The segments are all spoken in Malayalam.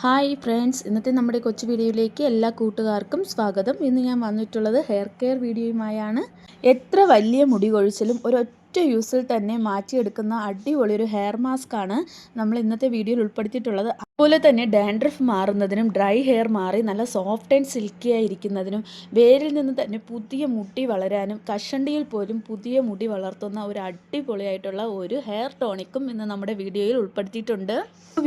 ഹായ് ഫ്രണ്ട്സ് ഇന്നത്തെ നമ്മുടെ കൊച്ചു വീഡിയോയിലേക്ക് എല്ലാ കൂട്ടുകാർക്കും സ്വാഗതം. ഇന്ന് ഞാൻ വന്നിട്ടുള്ളത് ഹെയർ കെയർ വീഡിയോയുമായാണ്. എത്ര വലിയ മുടി കൊഴിച്ചിലും ഒരൊറ്റ യൂസിൽ തന്നെ മാറ്റിയെടുക്കുന്ന അടിപൊളി ഒരു ഹെയർ മാസ്ക് ആണ് നമ്മൾ ഇന്നത്തെ വീഡിയോയിൽ ഉൾപ്പെടുത്തിയിട്ടുള്ളത്. അതുപോലെ തന്നെ ഡാൻഡ്രഫ് മാറുന്നതിനും ഡ്രൈ ഹെയർ മാറി നല്ല സോഫ്റ്റ് ആൻഡ് സിൽക്കി ആയിരിക്കുന്നതിനും വേരിൽ നിന്ന് തന്നെ പുതിയ മുടി വളരാനും കഷണ്ടിയിൽ പോലും പുതിയ മുടി വളർത്തുന്ന ഒരു അടിപൊളിയായിട്ടുള്ള ഒരു ഹെയർ ടോണിക്കും ഇന്ന് നമ്മുടെ വീഡിയോയിൽ ഉൾപ്പെടുത്തിയിട്ടുണ്ട്.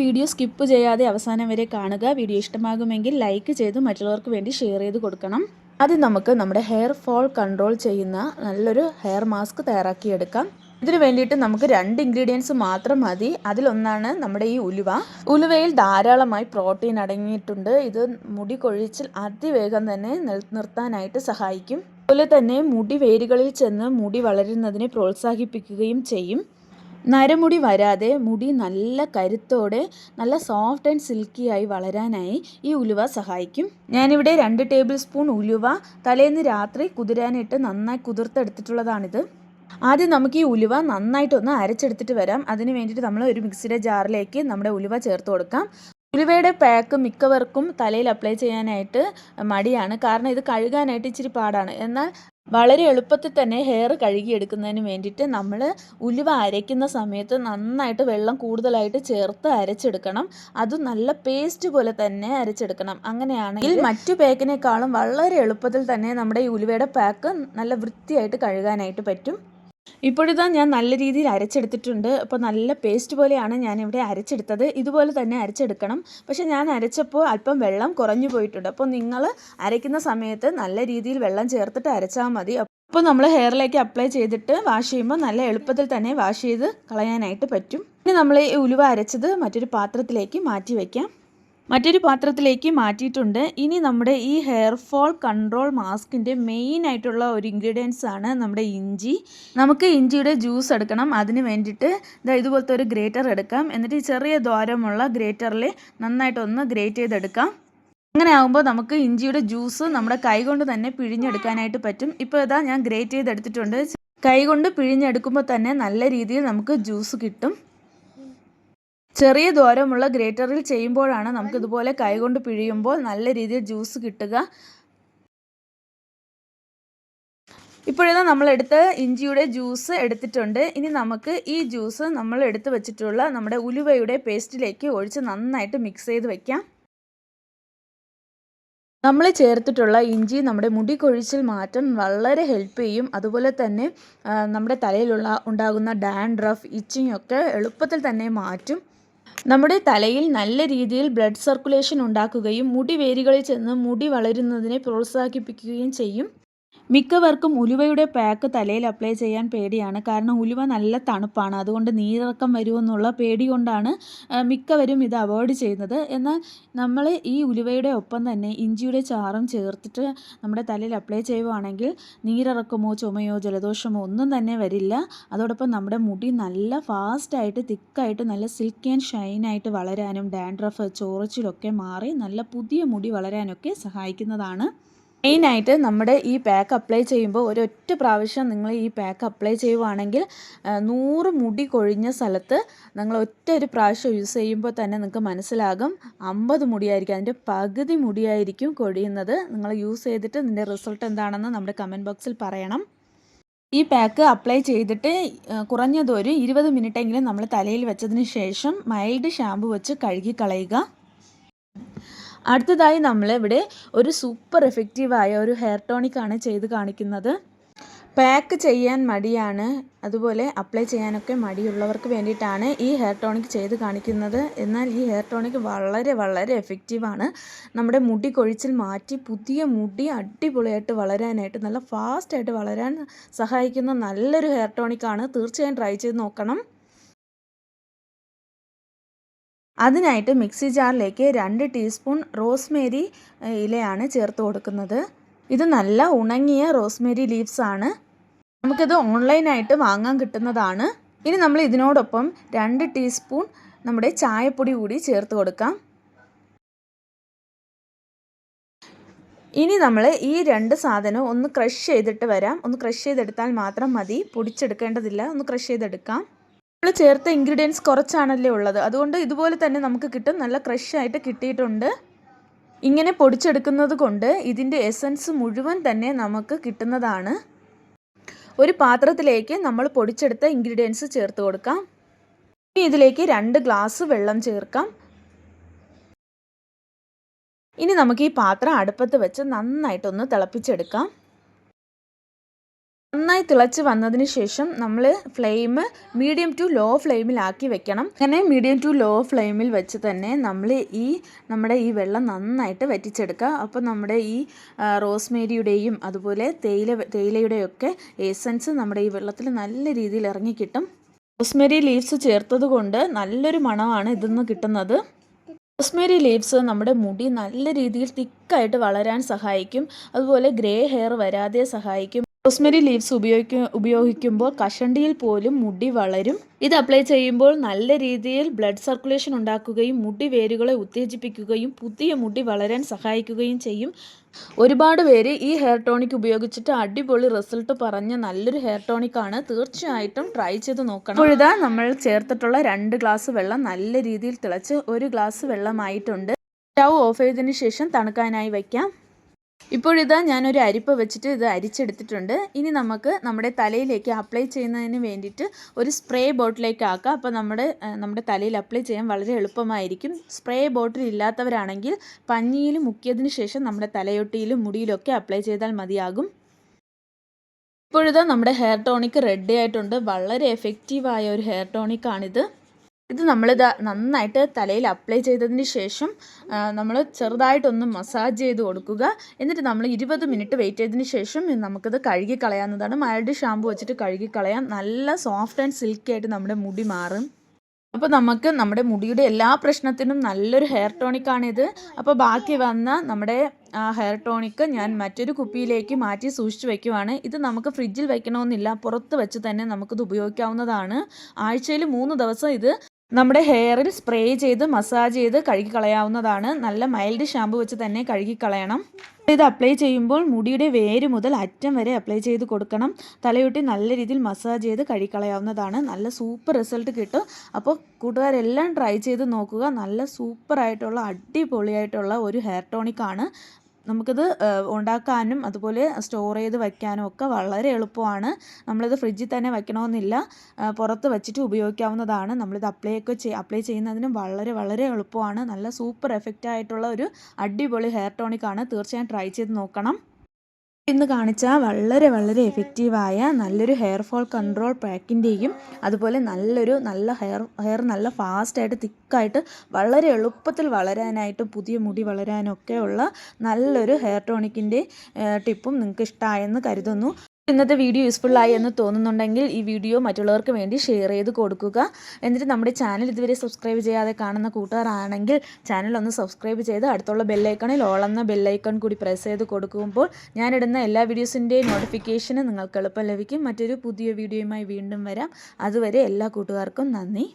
വീഡിയോ സ്കിപ്പ് ചെയ്യാതെ അവസാനം വരെ കാണുക. വീഡിയോ ഇഷ്ടമാകുമെങ്കിൽ ലൈക്ക് ചെയ്ത് മറ്റുള്ളവർക്ക് വേണ്ടി ഷെയർ ചെയ്ത് കൊടുക്കണം. ആദ്യം നമുക്ക് നമ്മുടെ ഹെയർ ഫോൾ കൺട്രോൾ ചെയ്യുന്ന നല്ലൊരു ഹെയർ മാസ്ക് തയ്യാറാക്കിയെടുക്കാം. ഇതിന് വേണ്ടിയിട്ട് നമുക്ക് രണ്ട് ഇൻഗ്രീഡിയൻസ് മാത്രം മതി. അതിലൊന്നാണ് നമ്മുടെ ഈ ഉലുവ. ഉലുവയിൽ ധാരാളമായി പ്രോട്ടീൻ അടങ്ങിയിട്ടുണ്ട്. ഇത് മുടി കൊഴിച്ചിൽ അതിവേഗം തന്നെ നിർത്താനായിട്ട് സഹായിക്കും. അതുപോലെ തന്നെ മുടി വേരുകളിൽ ചെന്ന് മുടി വളരുന്നതിനെ പ്രോത്സാഹിപ്പിക്കുകയും ചെയ്യും. നരമുടി വരാതെ മുടി നല്ല കരുത്തോടെ നല്ല സോഫ്റ്റ് ആൻഡ് സിൽക്കി ആയി വളരാനായി ഈ ഉലുവ സഹായിക്കും. ഞാനിവിടെ രണ്ട് ടേബിൾ സ്പൂൺ ഉലുവ തലേന്ന് രാത്രി കുതിരാനിട്ട് നന്നായി കുതിർത്തെടുത്തിട്ടുള്ളതാണിത്. ആദ്യം നമുക്ക് ഈ ഉലുവ നന്നായിട്ടൊന്ന് അരച്ചെടുത്തിട്ട് വരാം. അതിന് വേണ്ടിയിട്ട് നമ്മൾ ഒരു മിക്സിയുടെ ജാറിലേക്ക് നമ്മുടെ ഉലുവ ചേർത്ത് കൊടുക്കാം. ഉലുവയുടെ പാക്ക് മിക്കവർക്കും തലയിൽ അപ്ലൈ ചെയ്യാനായിട്ട് മടിയാണ്. കാരണം ഇത് കഴുകാനായിട്ട് ഇച്ചിരി പാടാണ്. എന്നാൽ വളരെ എളുപ്പത്തിൽ തന്നെ ഹെയർ കഴുകിയെടുക്കുന്നതിന് വേണ്ടിയിട്ട് നമ്മൾ ഉലുവ അരയ്ക്കുന്ന സമയത്ത് നന്നായിട്ട് വെള്ളം കൂടുതലായിട്ട് ചേർത്ത് അരച്ചെടുക്കണം. അത് നല്ല പേസ്റ്റ് പോലെ തന്നെ അരച്ചെടുക്കണം. അങ്ങനെയാണെങ്കിൽ മറ്റു പാക്കിനേക്കാളും വളരെ എളുപ്പത്തിൽ തന്നെ നമ്മുടെ ഈ ഉലുവയുടെ പാക്ക് നല്ല വൃത്തിയായിട്ട് കഴുകാനായിട്ട് പറ്റും. ഇപ്പോഴിതാ ഞാൻ നല്ല രീതിയിൽ അരച്ചെടുത്തിട്ടുണ്ട്. അപ്പോൾ നല്ല പേസ്റ്റ് പോലെയാണ് ഞാനിവിടെ അരച്ചെടുത്തത്. ഇതുപോലെ തന്നെ അരച്ചെടുക്കണം. പക്ഷേ ഞാൻ അരച്ചപ്പോൾ അല്പം വെള്ളം കുറഞ്ഞു പോയിട്ടുണ്ട്. അപ്പോൾ നിങ്ങൾ അരയ്ക്കുന്ന സമയത്ത് നല്ല രീതിയിൽ വെള്ളം ചേർത്തിട്ട് അരച്ചാൽ മതി. അപ്പോൾ നമ്മൾ ഹെയറിലേക്ക് അപ്ലൈ ചെയ്തിട്ട് വാഷ് ചെയ്യുമ്പോൾ നല്ല എളുപ്പത്തിൽ തന്നെ വാഷ് ചെയ്ത് കളയാനായിട്ട് പറ്റും. ഇനി നമ്മൾ ഈ ഉലുവ അരച്ചത് മറ്റൊരു പാത്രത്തിലേക്ക് മാറ്റി വയ്ക്കാം. മറ്റൊരു പാത്രത്തിലേക്ക് മാറ്റിയിട്ടുണ്ട്. ഇനി നമ്മുടെ ഈ ഹെയർ ഫോൾ കൺട്രോൾ മാസ്കിന്റെ മെയിൻ ആയിട്ടുള്ള ഒരു ഇൻഗ്രീഡിയൻസ് ആണ് നമ്മുടെ ഇഞ്ചി. നമുക്ക് ഇഞ്ചിയുടെ ജ്യൂസ് എടുക്കണം. അതിന് വേണ്ടിയിട്ട് ഇതുപോലത്തെ ഒരു ഗ്രേറ്റർ എടുക്കാം. എന്നിട്ട് ചെറിയ ദ്വാരമുള്ള ഗ്രേറ്ററിൽ നന്നായിട്ടൊന്ന് ഗ്രേറ്റ് ചെയ്തെടുക്കാം. അങ്ങനെ ആകുമ്പോൾ നമുക്ക് ഇഞ്ചിയുടെ ജ്യൂസ് നമ്മുടെ കൈകൊണ്ട് തന്നെ പിഴിഞ്ഞെടുക്കാനായിട്ട് പറ്റും. ഇപ്പോൾ ഇതാ ഞാൻ ഗ്രേറ്റ് ചെയ്തെടുത്തിട്ടുണ്ട്. കൈ കൊണ്ട് പിഴിഞ്ഞെടുക്കുമ്പോൾ തന്നെ നല്ല രീതിയിൽ നമുക്ക് ജ്യൂസ് കിട്ടും. ചെറിയ ദ്വാരമുള്ള ഗ്രേറ്ററിൽ ചെയ്യുമ്പോഴാണ് നമുക്ക് ഇതുപോലെ കൈകൊണ്ട് പിഴിയുമ്പോൾ നല്ല രീതിയിൽ ജ്യൂസ് കിട്ടുക. ഇപ്പോഴിതാ നമ്മളെടുത്ത് ഇഞ്ചിയുടെ ജ്യൂസ് എടുത്തിട്ടുണ്ട്. ഇനി നമുക്ക് ഈ ജ്യൂസ് നമ്മൾ എടുത്തു വെച്ചിട്ടുള്ള നമ്മുടെ ഉലുവയുടെ പേസ്റ്റിലേക്ക് ഒഴിച്ച് നന്നായിട്ട് മിക്സ് ചെയ്ത് വെക്കാം. നമ്മൾ ചേർത്തിട്ടുള്ള ഇഞ്ചി നമ്മുടെ മുടി കൊഴിച്ചിൽ മാറ്റം വളരെ ഹെൽപ്പ് ചെയ്യും. അതുപോലെ തന്നെ നമ്മുടെ തലയിലുള്ള ഉണ്ടാകുന്ന ഡാൻഡ്രഫ് ഇച്ചിങ് ഒക്കെ എളുപ്പത്തിൽ തന്നെ മാറ്റും. നമ്മുടെ തലയിൽ നല്ല രീതിയിൽ ബ്ലഡ് സർക്കുലേഷൻ ഉണ്ടാക്കുകയും മുടി വേരുകളിൽ ചെന്ന് മുടി വളരുന്നതിനെ പ്രോത്സാഹിപ്പിക്കുകയും ചെയ്യും. മിക്കവർക്കും ഉലുവയുടെ പാക്ക് തലയിൽ അപ്ലൈ ചെയ്യാൻ പേടിയാണ്. കാരണം ഉലുവ നല്ല തണുപ്പാണ്. അതുകൊണ്ട് നീരിറക്കം വരുമെന്നുള്ള പേടി കൊണ്ടാണ് മിക്കവരും ഇത് അവോയ്ഡ് ചെയ്യുന്നത്. എന്നാൽ നമ്മൾ ഈ ഉലുവയുടെ ഒപ്പം തന്നെ ഇഞ്ചിയുടെ ചാറും ചേർത്തിട്ട് നമ്മുടെ തലയിൽ അപ്ലൈ ചെയ്യുവാണെങ്കിൽ നീരിറക്കമോ ചുമയോ ജലദോഷമോ ഒന്നും തന്നെ വരില്ല. അതോടൊപ്പം നമ്മുടെ മുടി നല്ല ഫാസ്റ്റായിട്ട് തിക്കായിട്ട് നല്ല സിൽക്കി ആൻഡ് ഷൈനായിട്ട് വളരാനും ഡാൻഡ്രഫ് ചോറച്ചിലൊക്കെ മാറി നല്ല പുതിയ മുടി വളരാനൊക്കെ സഹായിക്കുന്നതാണ്. മെയിനായിട്ട് നമ്മുടെ ഈ പാക്ക് അപ്ലൈ ചെയ്യുമ്പോൾ ഒരൊറ്റ പ്രാവശ്യം നിങ്ങൾ ഈ പാക്ക് അപ്ലൈ ചെയ്യുവാണെങ്കിൽ നൂറ് മുടി കൊഴിഞ്ഞ സ്ഥലത്ത് നിങ്ങൾ ഒറ്റ ഒരു പ്രാവശ്യം യൂസ് ചെയ്യുമ്പോൾ തന്നെ നിങ്ങൾക്ക് മനസ്സിലാകും അമ്പത് മുടിയായിരിക്കും അതിന്റെ പകുതി മുടിയായിരിക്കും കൊഴിയുന്നത്. നിങ്ങൾ യൂസ് ചെയ്തിട്ട് ഇതിന്റെ റിസൾട്ട് എന്താണെന്ന് നമ്മുടെ കമന്റ് ബോക്സിൽ പറയണം. ഈ പാക്ക് അപ്ലൈ ചെയ്തിട്ട് കുറഞ്ഞതൊരു ഇരുപത് മിനിറ്റെങ്കിലും നമ്മൾ തലയിൽ വെച്ചതിന് ശേഷം മൈൽഡ് ഷാമ്പു വെച്ച് കഴുകി കളയുക അടുത്തതായി നമ്മൾ ഇവിടെ ഒരു സൂപ്പർ എഫക്റ്റീവായ ഒരു ഹെയർ ടോണിക്കാണ് ചെയ്ത് കാണിക്കുന്നത്. പാക്ക് ചെയ്യാൻ മടിയാണ്. അതുപോലെ അപ്ലൈ ചെയ്യാനൊക്കെ മടിയുള്ളവർക്ക് വേണ്ടിയിട്ടാണ് ഈ ഹെയർ ടോണിക് ചെയ്ത് കാണിക്കുന്നത്. എന്നാൽ ഈ ഹെയർ ടോണിക് വളരെ വളരെ എഫക്റ്റീവാണ് നമ്മുടെ മുടി കൊഴിച്ചിൽ മാറ്റി പുതിയ മുടി അടിപൊളിയായിട്ട് വളരാനായിട്ട് നല്ല ഫാസ്റ്റായിട്ട് വളരാൻ സഹായിക്കുന്ന നല്ലൊരു ഹെയർ ടോണിക്കാണ് തീർച്ചയായും ട്രൈ ചെയ്ത് നോക്കണം. അതിനായിട്ട് മിക്സി ജാറിലേക്ക് രണ്ട് ടീസ്പൂൺ റോസ്മേരി ഇലയാണ് ചേർത്ത് കൊടുക്കുന്നത്. ഇത് നല്ല ഉണങ്ങിയ റോസ്മേരി ലീവ്സ് ആണ്. നമുക്കിത് ഓൺലൈനായിട്ട് വാങ്ങാൻ കിട്ടുന്നതാണ്. ഇനി നമ്മൾ ഇതിനോടൊപ്പം രണ്ട് ടീസ്പൂൺ നമ്മുടെ ചായപ്പൊടി കൂടി ചേർത്ത് കൊടുക്കാം. ഇനി നമ്മൾ ഈ രണ്ട് സാധനവും ഒന്ന് ക്രഷ് ചെയ്തിട്ട് വരാം. ഒന്ന് ക്രഷ് ചെയ്തെടുത്താൽ മാത്രം മതി. പൊടിച്ചെടുക്കേണ്ടതില്ല. ഒന്ന് ക്രഷ് ചെയ്തെടുക്കാം. നമ്മൾ ചേർത്ത ഇൻഗ്രീഡിയൻസ് കുറച്ചാണല്ലേ ഉള്ളത്. അതുകൊണ്ട് ഇതുപോലെ തന്നെ നമുക്ക് കിട്ടും. നല്ല ക്രഷ് ആയിട്ട് കിട്ടിയിട്ടുണ്ട്. ഇങ്ങനെ പൊടിച്ചെടുക്കുന്നത് കൊണ്ട് ഇതിന്റെ എസൻസ് മുഴുവൻ തന്നെ നമുക്ക് കിട്ടുന്നതാണ്. ഒരു പാത്രത്തിലേക്ക് നമ്മൾ പൊടിച്ചെടുത്ത ഇൻഗ്രീഡിയൻസ് ചേർത്ത് കൊടുക്കാം. ഇനി ഇതിലേക്ക് രണ്ട് ഗ്ലാസ് വെള്ളം ചേർക്കാം. ഇനി നമുക്ക് ഈ പാത്രം അടുപ്പത്ത് വെച്ച് നന്നായിട്ടൊന്ന് തിളപ്പിച്ചെടുക്കാം. നന്നായി തിളച്ച് വന്നതിന് ശേഷം നമ്മൾ ഫ്ലെയിം മീഡിയം ടു ലോ ഫ്ലെയിമിലാക്കി വെക്കണം. അങ്ങനെ മീഡിയം ടു ലോ ഫ്ലെയിമിൽ വെച്ച് തന്നെ നമ്മൾ ഈ നമ്മുടെ ഈ വെള്ളം നന്നായിട്ട് വറ്റിച്ചെടുക്കുക. അപ്പോൾ നമ്മുടെ ഈ റോസ്മേരിയുടെയും അതുപോലെ തേയില തേയിലയുടെയൊക്കെ എസൻസ് നമ്മുടെ ഈ വെള്ളത്തിൽ നല്ല രീതിയിൽ ഇറങ്ങിക്കിട്ടും റോസ്മേരി ലീവ്സ് ചേർത്തത് കൊണ്ട് നല്ലൊരു മണമാണ് ഇതിന്ന് കിട്ടുന്നത്. റോസ്മേരി ലീവ്സ് നമ്മുടെ മുടി നല്ല രീതിയിൽ തിക്കായിട്ട് വളരാൻ സഹായിക്കും. അതുപോലെ ഗ്രേ ഹെയർ വരാതെ സഹായിക്കും. റോസ്മേരി ലീവ്സ് ഉപയോഗിക്കും ഉപയോഗിക്കുമ്പോൾ കഷണ്ടിയിൽ പോലും മുടി വളരും. ഇത് അപ്ലൈ ചെയ്യുമ്പോൾ നല്ല രീതിയിൽ ബ്ലഡ് സർക്കുലേഷൻ ഉണ്ടാക്കുകയും മുടി വേരുകളെ ഉത്തേജിപ്പിക്കുകയും പുതിയ മുടി വളരാൻ സഹായിക്കുകയും ചെയ്യും. ഒരുപാട് പേര് ഈ ഹെയർ ടോണിക് ഉപയോഗിച്ചിട്ട് അടിപൊളി റിസൾട്ട് പറഞ്ഞ നല്ലൊരു ഹെയർ ടോണിക് ആണ് തീർച്ചയായിട്ടും ട്രൈ ചെയ്ത് നോക്കണം. ഇപ്പോഴിതാ നമ്മൾ ചേർത്തിട്ടുള്ള രണ്ട് ഗ്ലാസ് വെള്ളം നല്ല രീതിയിൽ തിളച്ച് ഒരു ഗ്ലാസ് വെള്ളമായിട്ടുണ്ട്. സ്റ്റൗ ഓഫ് ചെയ്തതിന് ശേഷം തണുക്കാനായി വയ്ക്കാം. ഇപ്പോഴിതാ ഞാനൊരു അരിപ്പ വെച്ചിട്ട് ഇത് അരിച്ചെടുത്തിട്ടുണ്ട്. ഇനി നമുക്ക് നമ്മുടെ തലയിലേക്ക് അപ്ലൈ ചെയ്യുന്നതിന് വേണ്ടിയിട്ട് ഒരു സ്പ്രേ ബോട്ടിലേക്ക് ആക്കാം. അപ്പോൾ നമ്മുടെ നമ്മുടെ തലയിൽ അപ്ലൈ ചെയ്യാൻ വളരെ എളുപ്പമായിരിക്കും. സ്പ്രേ ബോട്ടിൽ ഇല്ലാത്തവരാണെങ്കിൽ പഞ്ഞിയിൽ മുക്കിയതിന് ശേഷം നമ്മുടെ തലയൊട്ടിയിലും മുടിയിലൊക്കെ അപ്ലൈ ചെയ്താൽ മതിയാകും. ഇപ്പോഴിതാ നമ്മുടെ ഹെയർ ടോണിക് റെഡി ആയിട്ടുണ്ട്. വളരെ എഫക്റ്റീവായ ഒരു ഹെയർ ടോണിക്കാണിത് ഇത് നമ്മളിത് നന്നായിട്ട് തലയിൽ അപ്ലൈ ചെയ്തതിന് ശേഷം നമ്മൾ ചെറുതായിട്ടൊന്ന് മസാജ് ചെയ്ത് കൊടുക്കുക. എന്നിട്ട് നമ്മൾ ഇരുപത് മിനിറ്റ് വെയിറ്റ് ചെയ്തതിന് ശേഷം നമുക്കിത് കഴുകി കളയാവുന്നതാണ് മൈൽഡ് ഷാമ്പു വെച്ചിട്ട് കഴുകി കളയാം നല്ല സോഫ്റ്റ് ആൻഡ് സിൽക്കി ആയിട്ട് നമ്മുടെ മുടി മാറും. അപ്പോൾ നമുക്ക് നമ്മുടെ മുടിയുടെ എല്ലാ പ്രശ്നത്തിനും നല്ലൊരു ഹെയർ ടോണിക്കാണിത്. അപ്പോൾ ബാക്കി വന്ന നമ്മുടെ ഹെയർ ടോണിക്ക് ഞാൻ മറ്റൊരു കുപ്പിയിലേക്ക് മാറ്റി സൂക്ഷിച്ചു വയ്ക്കുവാണ് ഇത് നമുക്ക് ഫ്രിഡ്ജിൽ വയ്ക്കണമെന്നില്ല പുറത്ത് വെച്ച് തന്നെ നമുക്കിത് ഉപയോഗിക്കാവുന്നതാണ്. ആഴ്ചയിൽ മൂന്ന് ദിവസം ഇത് നമ്മുടെ ഹെയറിൽ സ്പ്രേ ചെയ്ത് മസാജ് ചെയ്ത് കഴുകി കളയാവുന്നതാണ് നല്ല മൈൽഡ് ഷാമ്പു വെച്ച് തന്നെ കഴുകി കളയണം ഇത് അപ്ലൈ ചെയ്യുമ്പോൾ മുടിയുടെ വേര് മുതൽ അറ്റം വരെ അപ്ലൈ ചെയ്ത് കൊടുക്കണം. തലയൊട്ടി നല്ല രീതിയിൽ മസാജ് ചെയ്ത് കഴുകിക്കളയാവുന്നതാണ്. നല്ല സൂപ്പർ റിസൾട്ട് കിട്ടും. അപ്പോൾ കൂട്ടുകാരെല്ലാം ട്രൈ ചെയ്ത് നോക്കുക. നല്ല സൂപ്പറായിട്ടുള്ള അടിപൊളിയായിട്ടുള്ള ഒരു ഹെയർ ടോണിക്കാണ് നമുക്കിത് ഉണ്ടാക്കാനും അതുപോലെ സ്റ്റോർ ചെയ്ത് വയ്ക്കാനും ഒക്കെ വളരെ എളുപ്പമാണ്. നമ്മളിത് ഫ്രിഡ്ജിൽ തന്നെ വയ്ക്കണമെന്നില്ല. പുറത്ത് വെച്ചിട്ട് ഉപയോഗിക്കാവുന്നതാണ്. നമ്മളിത് അപ്ലൈ ഒക്കെ അപ്ലൈ ചെയ്യുന്നതിനും വളരെ വളരെ എളുപ്പമാണ്. നല്ല സൂപ്പർ എഫക്റ്റായിട്ടുള്ള ഒരു അടിപൊളി ഹെയർ ടോണിക്കാണ് തീർച്ചയായും ട്രൈ ചെയ്ത് നോക്കണം. ഇന്ന് കാണിച്ച വളരെ വളരെ എഫക്റ്റീവായ നല്ലൊരു ഹെയർ ഫോൾ കൺട്രോൾ പാക്കിന്റെയും അതുപോലെ നല്ലൊരു നല്ല ഹെയർ ഹെയർ നല്ല ഫാസ്റ്റായിട്ട് തിക്കായിട്ട് വളരെ എളുപ്പത്തിൽ വളരാനായിട്ടും പുതിയ മുടി വളരാനൊക്കെ ഉള്ള നല്ലൊരു ഹെയർ ടോണിക്കിന്റെ ടിപ്പും നിങ്ങൾക്ക് ഇഷ്ടമായെന്ന് കരുതുന്നു. ഇന്നത്തെ വീഡിയോ യൂസ്ഫുള്ളായി എന്ന് തോന്നുന്നുണ്ടെങ്കിൽ ഈ വീഡിയോ മറ്റുള്ളവർക്ക് വേണ്ടി ഷെയർ ചെയ്ത് കൊടുക്കുക. എന്നിട്ട് നമ്മുടെ ചാനൽ ഇതുവരെ സബ്സ്ക്രൈബ് ചെയ്യാതെ കാണുന്ന കൂട്ടുകാരാണെങ്കിൽ ചാനൽ ഒന്ന് സബ്സ്ക്രൈബ് ചെയ്ത് അടുത്തുള്ള ബെല്ലൈക്കണിൽ ഓളെന്ന ബെല്ലൈക്കൺ കൂടി പ്രസ് ചെയ്ത് കൊടുക്കുമ്പോൾ ഞാനിടുന്ന എല്ലാ വീഡിയോസിന്റെയും നോട്ടിഫിക്കേഷന് നിങ്ങൾക്ക് എളുപ്പം ലഭിക്കും. മറ്റൊരു പുതിയ വീഡിയോയുമായി വീണ്ടും വരാം. അതുവരെ എല്ലാ കൂട്ടുകാർക്കും നന്ദി.